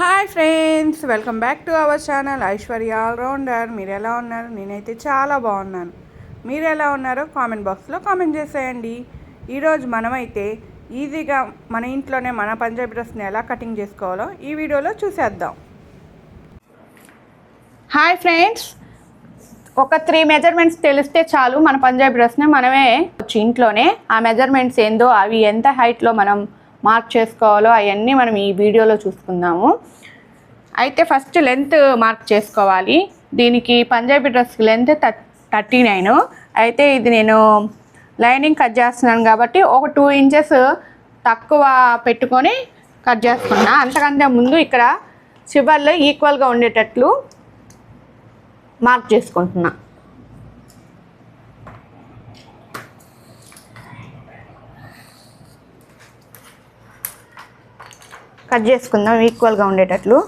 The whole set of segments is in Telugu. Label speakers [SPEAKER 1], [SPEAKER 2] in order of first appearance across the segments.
[SPEAKER 1] Hi friends welcome back to our channel Aishwarya allrounder. మీరు ఎలా ఉన్నారు? నేనైతే చాలా బాగున్నాను. మీరు ఎలా ఉన్నారో కామెంట్ బాక్స్లో కామెంట్ చేసేయండి. ఈరోజు మనమైతే ఈజీగా మన ఇంట్లోనే మన పంజాబీ డ్రెస్ని ఎలా కటింగ్ చేసుకోవాలో ఈ వీడియోలో చూసేద్దాం. హాయ్ ఫ్రెండ్స్ ఒక త్రీ మెజర్మెంట్స్ తెలిస్తే చాలు మన పంజాబీ డ్రెస్ని మనమే వచ్చి ఇంట్లోనే. ఆ మెజర్మెంట్స్ ఏందో అవి ఎంత హైట్లో మనం మార్క్ చేసుకోవాలో అవన్నీ మనం ఈ వీడియోలో చూసుకుందాము. అయితే ఫస్ట్ లెంత్ మార్క్ చేసుకోవాలి. దీనికి పంజాబీ డ్రెస్కి లెంత్ థర్టీ నైన్. అయితే ఇది నేను లైనింగ్ కట్ చేస్తున్నాను కాబట్టి ఒక టూ ఇంచెస్ తక్కువ పెట్టుకొని కట్ చేసుకున్నా. అంతకంటే ముందు ఇక్కడ చివర్లో ఈక్వల్గా ఉండేటట్లు మార్క్ చేసుకుంటున్నా. కట్ చేసుకుందాం ఈక్వల్గా ఉండేటట్లు.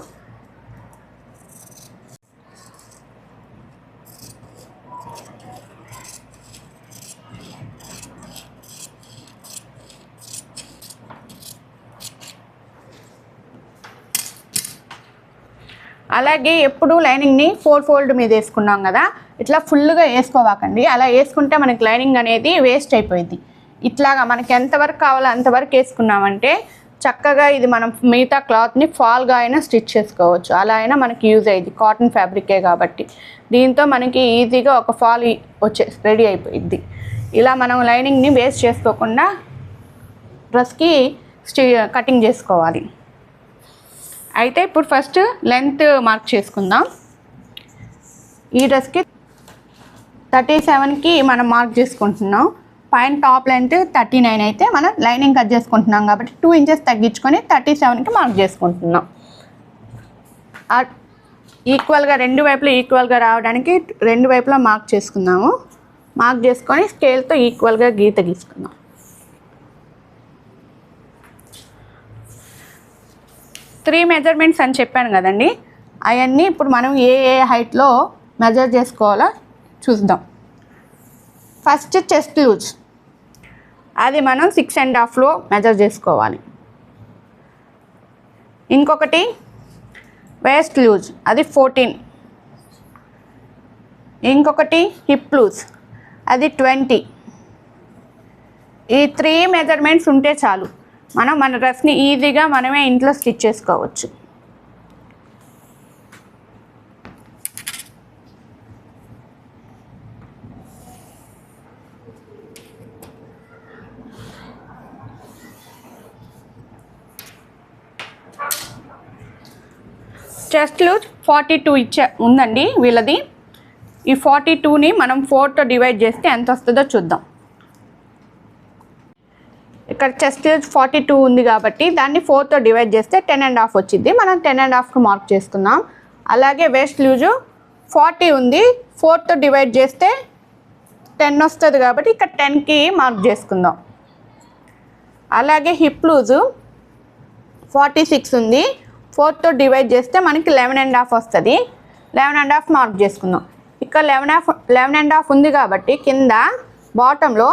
[SPEAKER 1] అలాగే ఎప్పుడు లైనింగ్ని ఫోర్ ఫోల్డ్ మీద వేసుకున్నాం కదా ఇట్లా ఫుల్గా వేసుకోవాకండి. అలా వేసుకుంటే మనకి లైనింగ్ అనేది వేస్ట్ అయిపోయింది. ఇట్లాగా మనకి ఎంతవరకు కావాలో అంతవరకు వేసుకున్నామంటే చక్కగా ఇది మనం మిగతా క్లాత్ని ఫాల్గా అయినా స్టిచ్ చేసుకోవచ్చు. అలా అయినా మనకి యూజ్ అయ్యింది కాటన్ ఫ్యాబ్రికే కాబట్టి. దీంతో మనకి ఈజీగా ఒక ఫాల్ వచ్చే రెడీ అయిపోయింది ఇలా మనం లైనింగ్ని వేస్ట్ చేసుకోకుండా డ్రెస్కి స్టి కటింగ్ చేసుకోవాలి. అయితే ఇప్పుడు ఫస్ట్ లెంత్ మార్క్ చేసుకుందాం. ఈ డ్రెస్కి థర్టీ సెవెన్కి మనం మార్క్ చేసుకుంటున్నాం. పైన టాప్ లెంత్ థర్టీ నైన్ అయితే మనం లైనింగ్ కట్ చేసుకుంటున్నాం కాబట్టి టూ ఇంచెస్ తగ్గించుకొని థర్టీ సెవెన్కి మార్క్ చేసుకుంటున్నాం. ఈక్వల్గా రెండు వైపులా ఈక్వల్గా రావడానికి రెండు వైపులా మార్క్ చేసుకుందాము మార్క్ చేసుకొని స్కేల్తో ఈక్వల్గా గీత గీసుకుందాం త్రీ మెజర్మెంట్స్ అని చెప్పాను కదండి. అవన్నీ ఇప్పుడు మనం ఏ ఏ హైట్లో మెజర్ చేసుకోవాలో చూద్దాం. First chest loose. అది మనం సిక్స్ అండ్ హాఫ్లో మెజర్ చేసుకోవాలి. ఇంకొకటి వేస్ట్ లూజ్ అది ఫోర్టీన్ ఇంకొకటి హిప్ లూజ్ అది ట్వంటీ ఈ త్రీ మెజర్మెంట్స్ ఉంటే చాలు. మనం మన డ్రెస్ని ఈజీగా మనమే ఇంట్లో స్టిచ్ చేసుకోవచ్చు. చెస్ట్ లూజ్ ఫార్టీ టూ ఇచ్చే ఉందండి వీళ్ళది. ఈ ఫార్టీ టూని మనం ఫోర్తో డివైడ్ చేస్తే ఎంత వస్తుందో చూద్దాం. ఇక్కడ చెస్ట్ ఫార్టీ టూ ఉంది కాబట్టి దాన్ని ఫోర్తో డివైడ్ చేస్తే టెన్ అండ్ హాఫ్ వచ్చింది. మనం టెన్ అండ్ హాఫ్కి మార్క్ చేసుకుందాం అలాగే వేస్ట్ లూజు ఫార్టీ ఉంది. ఫోర్తో డివైడ్ చేస్తే టెన్ వస్తుంది కాబట్టి ఇక్కడ టెన్కి మార్క్ చేసుకుందాం. అలాగే హిప్ లూజు ఫార్టీ సిక్స్ ఉంది. ఫోర్తో డివైడ్ చేస్తే మనకి లెవెన్ అండ్ హాఫ్ వస్తుంది. లెవెన్ అండ్ హాఫ్ మార్క్ చేసుకుందాం. ఇక్కడ eleven half eleven and half ఉంది కాబట్టి కింద బాటంలో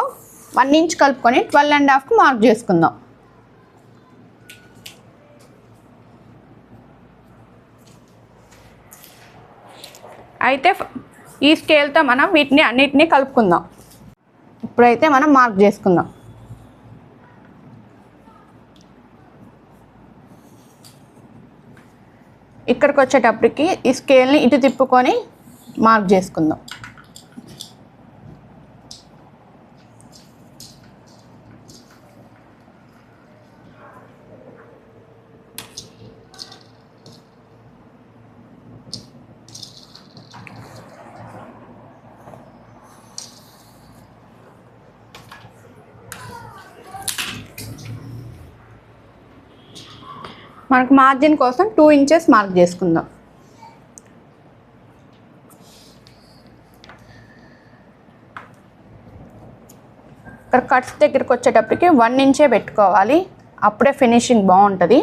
[SPEAKER 1] వన్ ఇంచ్ కలుపుకొని ట్వెల్వ్ అండ్ హాఫ్కి మార్క్ చేసుకుందాం. అయితే ఈ స్కేల్తో మనం వీటిని అన్నిటినీ కలుపుకుందాం. ఇప్పుడైతే మనం మార్క్ చేసుకుందాం. ఇక్కడికి వచ్చేటప్పటికి ఈ స్కేల్ని ఇటు తిప్పుకొని మార్క్ చేసుకుందాం. మనకు మార్జిన్ కోసం టూ ఇంచెస్ మార్క్ చేసుకుందాం. ఇక్కడ కట్స్ దగ్గరికి వచ్చేటప్పటికి వన్ ఇంచే పెట్టుకోవాలి. అప్పుడే ఫినిషింగ్ బాగుంటుంది.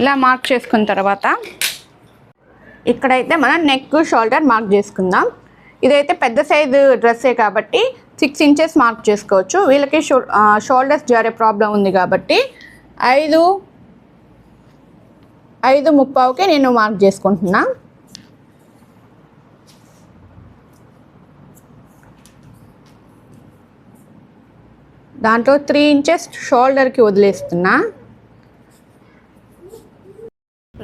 [SPEAKER 1] ఇలా మార్క్ చేసుకున్న తర్వాత ఇక్కడైతే మనం నెక్ షోల్డర్ మార్క్ చేసుకుందాం. ఇదైతే పెద్ద సైజు డ్రెస్సే కాబట్టి సిక్స్ ఇంచెస్ మార్క్ చేసుకోవచ్చు. వీళ్ళకి షో షోల్డర్స్ జారే ప్రాబ్లం ఉంది కాబట్టి ఐదు ఐదు ముప్పావుకి నేను మార్క్ చేసుకుంటున్నా. దాంట్లో త్రీ ఇంచెస్ షోల్డర్కి వదిలేస్తున్నా.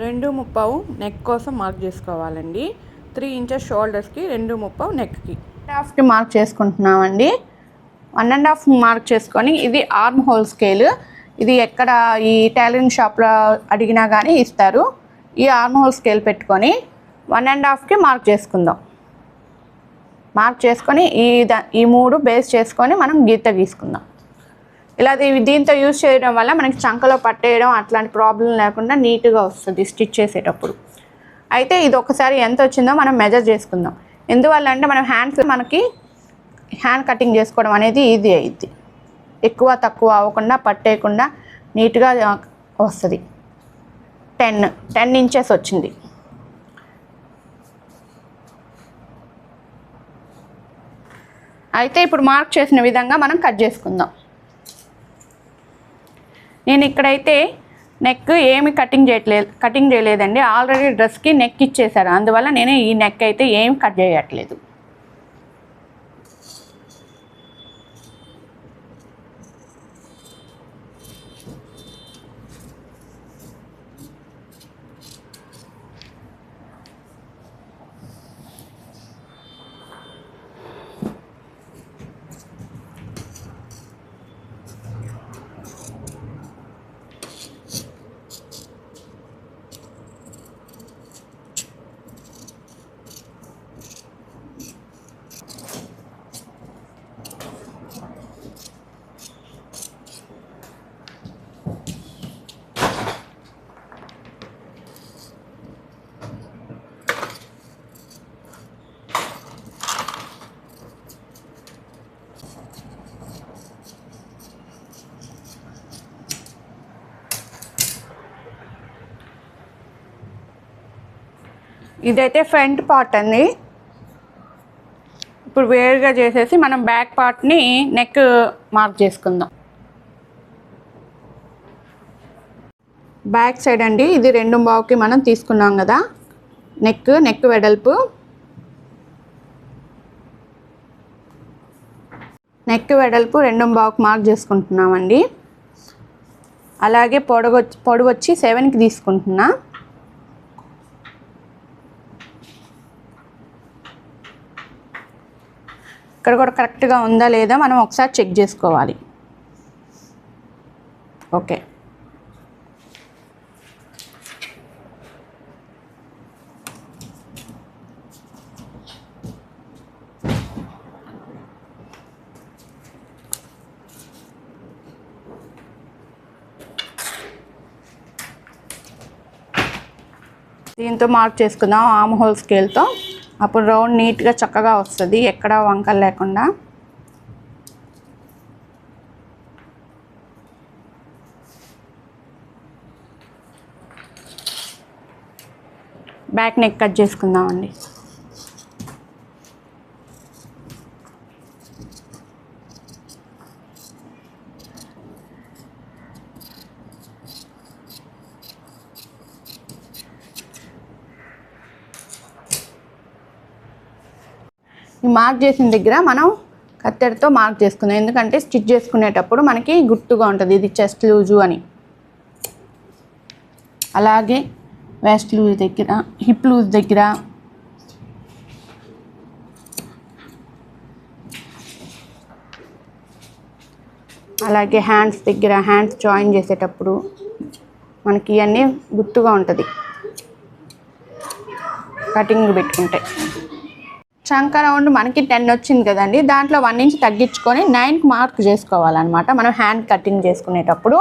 [SPEAKER 1] రెండు ముప్పావు నెక్ కోసం మార్క్ చేసుకోవాలండి. త్రీ ఇంచెస్ షోల్డర్స్కి రెండు ముప్పావు నెక్కి హాఫ్కి మార్క్ చేసుకుంటున్నామండి. వన్ అండ్ హాఫ్ మార్క్ చేసుకొని ఇది ఆర్మ్ హోల్ స్కేల్ ఇది ఎక్కడ ఈ టైలరింగ్ షాప్లో అడిగినా కానీ ఇస్తారు. ఈ ఆర్మ్ హోల్ స్కేల్ పెట్టుకొని వన్ అండ్ హాఫ్కి మార్క్ చేసుకుందాం. మార్క్ చేసుకొని ఈ దా- ఈ మూడు బేస్ చేసుకొని మనం గీత గీసుకుందాం. ఇలా దీంతో యూజ్ చేయడం వల్ల మనకి చంకలో పట్టేయడం అట్లాంటి ప్రాబ్లం లేకుండా నీట్గా వస్తుంది స్టిచ్ చేసేటప్పుడు. అయితే ఇది ఒకసారి ఎంత వచ్చిందో మనం మెజర్ చేసుకుందాం. ఎందువల్ల అంటే మనం హ్యాండ్స్ మనకి హ్యాండ్ కటింగ్ చేసుకోవడం అనేది ఈజీ అయింది ఎక్కువ తక్కువ అవ్వకుండా పట్టేయకుండా నీట్గా వస్తుంది. టెన్ టెన్ ఇంచెస్ వచ్చింది. అయితే ఇప్పుడు మార్క్ చేసిన విధంగా మనం కట్ చేసుకుందాం. నేను ఇక్కడైతే నెక్ ఏమి కటింగ్ చేయట్లేదు కటింగ్ చేయలేదండి. ఆల్రెడీ డ్రెస్కి నెక్ ఇచ్చేసారు అందువల్ల నేను ఈ నెక్ అయితే ఏం కట్ చేయట్లేదు. ఇదైతే ఫ్రంట్ పార్ట్ అండి. ఇప్పుడు వేరుగా చేసేసి మనం బ్యాక్ పార్ట్ని నెక్ మార్క్ చేసుకుందాం. బ్యాక్ సైడ్ అండి ఇది రెండు బావుకి మనం తీసుకున్నాం కదా. నెక్ నెక్ వెడల్పు. నెక్ వెడల్పు రెండు బావుకి మార్క్ చేసుకుంటున్నామండి. అలాగే పొడగొచ్చి పొడవచ్చి సెవెన్కి తీసుకుంటున్నా. ఇక్కడ కూడా కరెక్ట్గా ఉందా లేదా మనం ఒకసారి చెక్ చేసుకోవాలి. ఓకే. దీంతో మార్క్ చేసుకుందాం. ఆమ్ హోల్ స్కేల్తో. అప్పుడు రౌండ్ నీట్గా చక్కగా వస్తుంది ఎక్కడ వంకలు లేకుండా. బ్యాక్ నెక్ కట్ చేసుకుందామండి. ఈ మార్క్ చేసిన దగ్గర మనం కత్తెరతో మార్క్ చేసుకుందాం. ఎందుకంటే స్టిచ్ చేసుకునేటప్పుడు మనకి గుర్తుగా ఉంటుంది. ఇది చెస్ట్ లూజు అని. అలాగే వెస్ట్ లూజ్ దగ్గర హిప్ లూజ్ దగ్గర. అలాగే హ్యాండ్స్ దగ్గర హ్యాండ్స్ జాయిన్ చేసేటప్పుడు మనకి ఇవన్నీ గుర్తుగా ఉంటుంది. కటింగ్ పెట్టుకుంటే. చంక రౌండ్ మనకి టెన్ వచ్చింది కదండి. దాంట్లో వన్ ఇంచ్ తగ్గించుకొని నైన్కి మార్క్ చేసుకోవాలన్నమాట. మనం హ్యాండ్ కటింగ్ చేసుకునేటప్పుడు.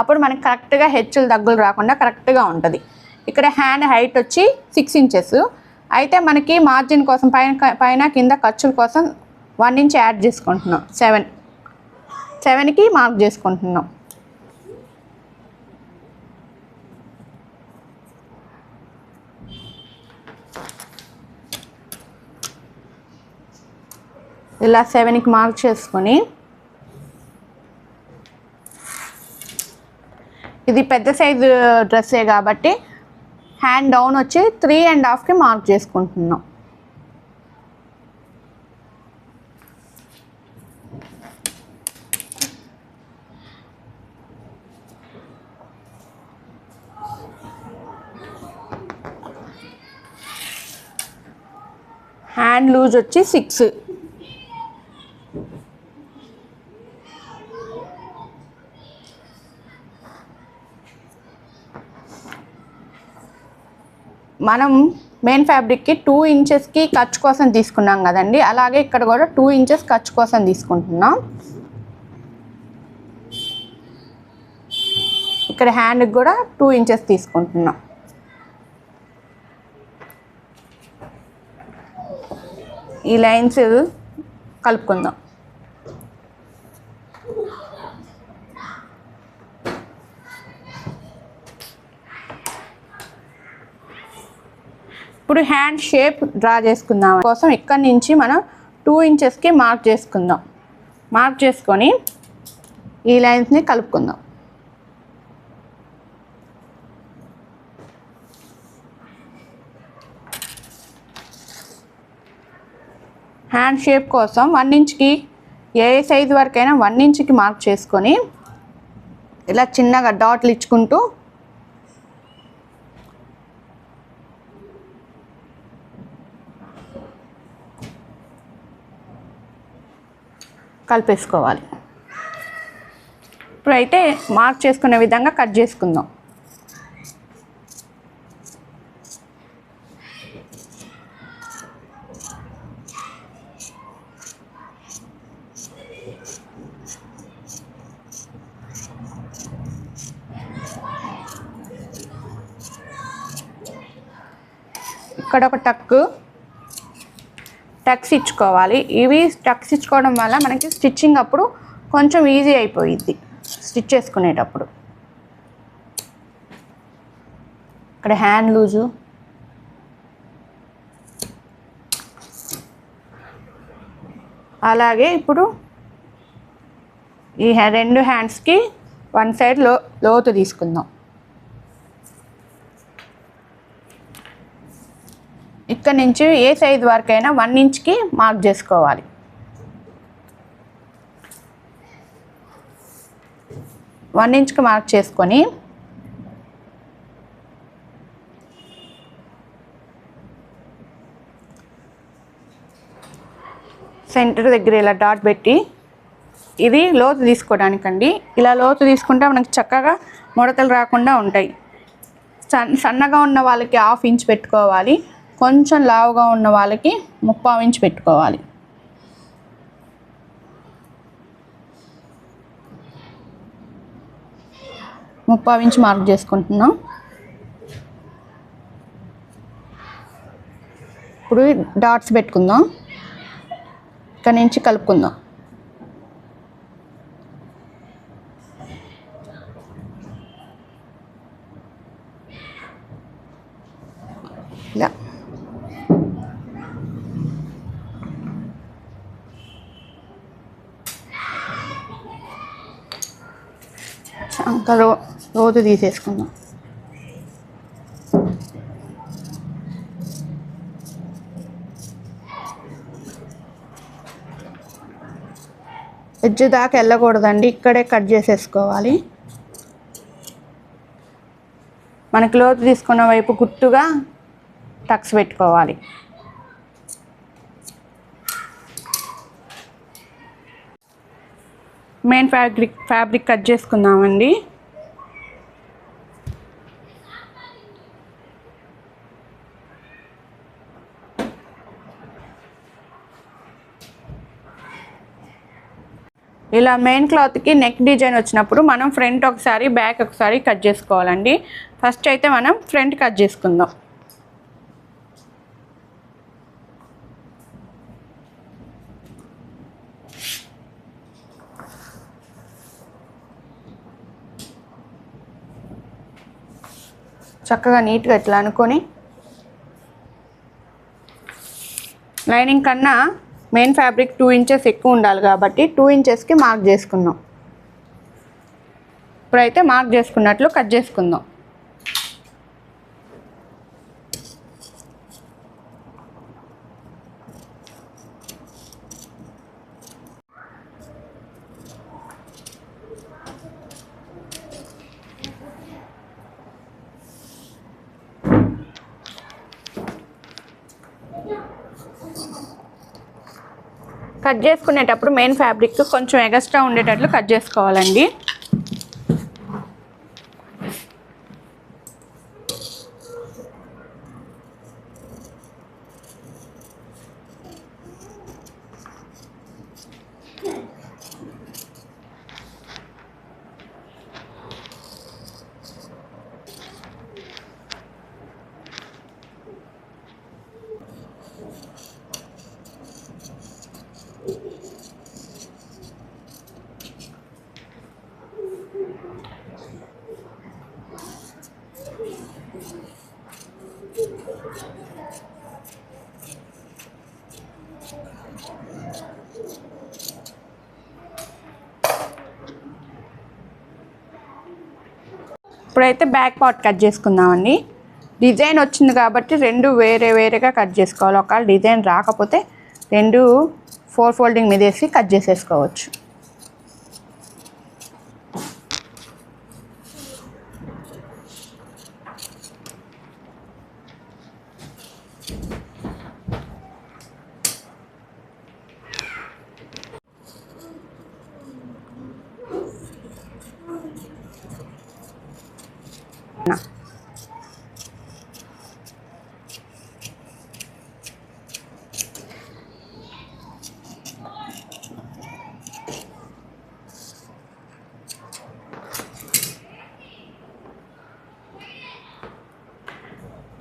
[SPEAKER 1] అప్పుడు మనకి కరెక్ట్గా హెచ్చులు దగ్గులు రాకుండా కరెక్ట్గా ఉంటుంది. ఇక్కడ హ్యాండ్ హైట్ వచ్చి సిక్స్ ఇంచెస్ అయితే మనకి మార్జిన్ కోసం పైన పైన కింద ఖర్చుల కోసం వన్ ఇంచ్ యాడ్ చేసుకుంటున్నాం. సెవెన్. సెవెన్కి మార్క్ చేసుకుంటున్నాం. ఇలా సెవెన్కి మార్క్ చేసుకొని ఇది పెద్ద సైజు డ్రెస్సే కాబట్టి హ్యాండ్ డౌన్ వచ్చి త్రీ అండ్ హాఫ్కి మార్క్ చేసుకుంటున్నాం. హ్యాండ్ లూజ్ వచ్చి సిక్స్ మనం మెయిన్ ఫ్యాబ్రిక్కి టూ ఇంచెస్కి ఖర్చు కోసం తీసుకున్నాం కదండి. అలాగే ఇక్కడ కూడా టూ ఇంచెస్ ఖర్చు కోసం తీసుకుంటున్నాం. ఇక్కడ హ్యాండ్కి కూడా టూ ఇంచెస్ తీసుకుంటున్నాం. ఈ లైన్స్ కలుపుకుందాం. ఇప్పుడు హ్యాండ్ షేప్ డ్రా చేసుకుందాం. కోసం ఇక్కడ నుంచి మనం టూ ఇంచెస్కి మార్క్ చేసుకుందాం. మార్క్ చేసుకొని ఈ లైన్స్ని కలుపుకుందాం. హ్యాండ్ షేప్ కోసం వన్ ఇంచ్కి ఏ సైజు వరకైనా వన్ ఇంచ్కి మార్క్ చేసుకొని ఇలా చిన్నగా డాట్లు ఇచ్చుకుంటూ కలిపేసుకోవాలి. ఇప్పుడైతే మార్క్ చేసుకునే విధంగా కట్ చేసుకుందాం. ఇక్కడ ఒక టక్ టక్స్ ఇచ్చుకోవాలి. ఇవి టక్స్ ఇచ్చుకోవడం వల్ల మనకి స్టిచ్చింగ్ అప్పుడు కొంచెం ఈజీ అయిపోయిద్ది. స్టిచ్ చేసుకునేటప్పుడు. ఇక్కడ హ్యాండ్ లూజు. అలాగే ఇప్పుడు ఈ రెండు హ్యాండ్స్కి వన్ సైడ్లో లోతు తీసుకుందాం. ఇక్కడ నుంచి ఏ సైజ్ వరకైనా వన్ ఇంచ్కి మార్క్ చేసుకోవాలి. వన్ ఇంచ్కి మార్క్ చేసుకొని సెంటర్ దగ్గర ఇలా డాట్ పెట్టి ఇది లోతు తీసుకోవడానికండి. ఇలా లోతు తీసుకుంటే మనకి చక్కగా ముడతలు రాకుండా ఉంటాయి. సన్నగా ఉన్న వాళ్ళకి హాఫ్ ఇంచ్ పెట్టుకోవాలి. కొంచెం లావుగా ఉన్న వాళ్ళకి ముప్పావు ఇంచు పెట్టుకోవాలి. ముప్పావు ఇంచు మార్క్ చేసుకుంటున్నాం. ఇప్పుడు డాట్స్ పెట్టుకుందాం. ఇక్కడ నుంచి కలుపుకుందాం. ఇలా. ఇంకా రో రోజు తీసేసుకుందాం ఎడ్జ్ దాకా వెళ్ళకూడదండి. ఇక్కడే కట్ చేసేసుకోవాలి. మనకి లోతు తీసుకున్న వైపు గుట్టుగా టక్స్ పెట్టుకోవాలి. మెయిన్ ఫ్యాబ్రిక్ ఫ్యాబ్రిక్ కట్ చేసుకుందామండి. ఇలా మెయిన్ క్లాత్కి నెక్ డిజైన్ వచ్చినప్పుడు మనం ఫ్రంట్ ఒకసారి బ్యాక్ ఒకసారి కట్ చేసుకోవాలండి. ఫస్ట్ అయితే మనం ఫ్రంట్ కట్ చేసుకుందాం. చక్కగా నీట్గా ఇట్లా అనుకొని లైనింగ్ కన్నా మెయిన్ ఫ్యాబ్రిక్ టూ ఇంచెస్ ఎక్కువ ఉండాలి కాబట్టి టూ ఇంచెస్కి మార్క్ చేసుకుందాం. ఇప్పుడైతే మార్క్ చేసుకున్నట్లు కట్ చేసుకుందాం. కట్ చేసుకునేటప్పుడు మెయిన్ ఫ్యాబ్రిక్ కొంచెం ఎగస్ట్రా ఉండేటట్లు కట్ చేసుకోవాలండి. ఇప్పుడైతే బ్యాక్ పార్ట్ కట్ చేసుకుందామండి. డిజైన్ వచ్చింది కాబట్టి రెండు వేరే వేరేగా కట్ చేసుకోవాలి. ఒకవేళ డిజైన్ రాకపోతే రెండు ఫోర్ ఫోల్డింగ్ మీద వేసి కట్ చేసేసుకోవచ్చు.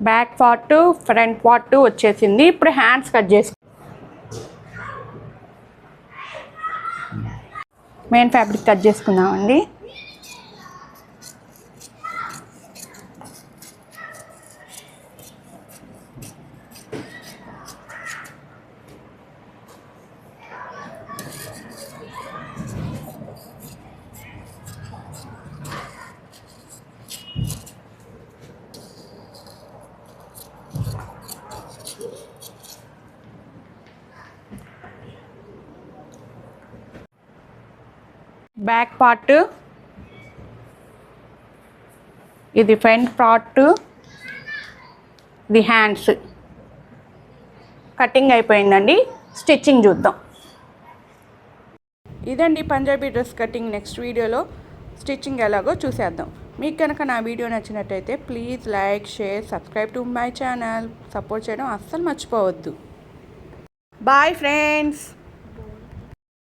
[SPEAKER 1] బ్యాక్ పార్ట్ ఫ్రంట్ పార్ట్ వచ్చేసింది. ఇప్పుడు హ్యాండ్స్ కట్ చేసి మెయిన్ ఫ్యాబ్రిక్ కట్ చేసుకుందామండి. Back part. ఇది ఫ్రంట్ పార్ట్. ఇది హ్యాండ్స్. కటింగ్ అయిపోయిందండి. స్టిచ్చింగ్ చూద్దాం. ఇదండి పంజాబీ డ్రెస్ కటింగ్ నెక్స్ట్ వీడియోలో. స్టిచ్చింగ్ ఎలాగో చూసేద్దాం. మీకు కనుక నా వీడియో నచ్చినట్టయితే please like share subscribe to my channel. Support చేయడం అస్సలు మర్చిపోవద్దు. Bye friends.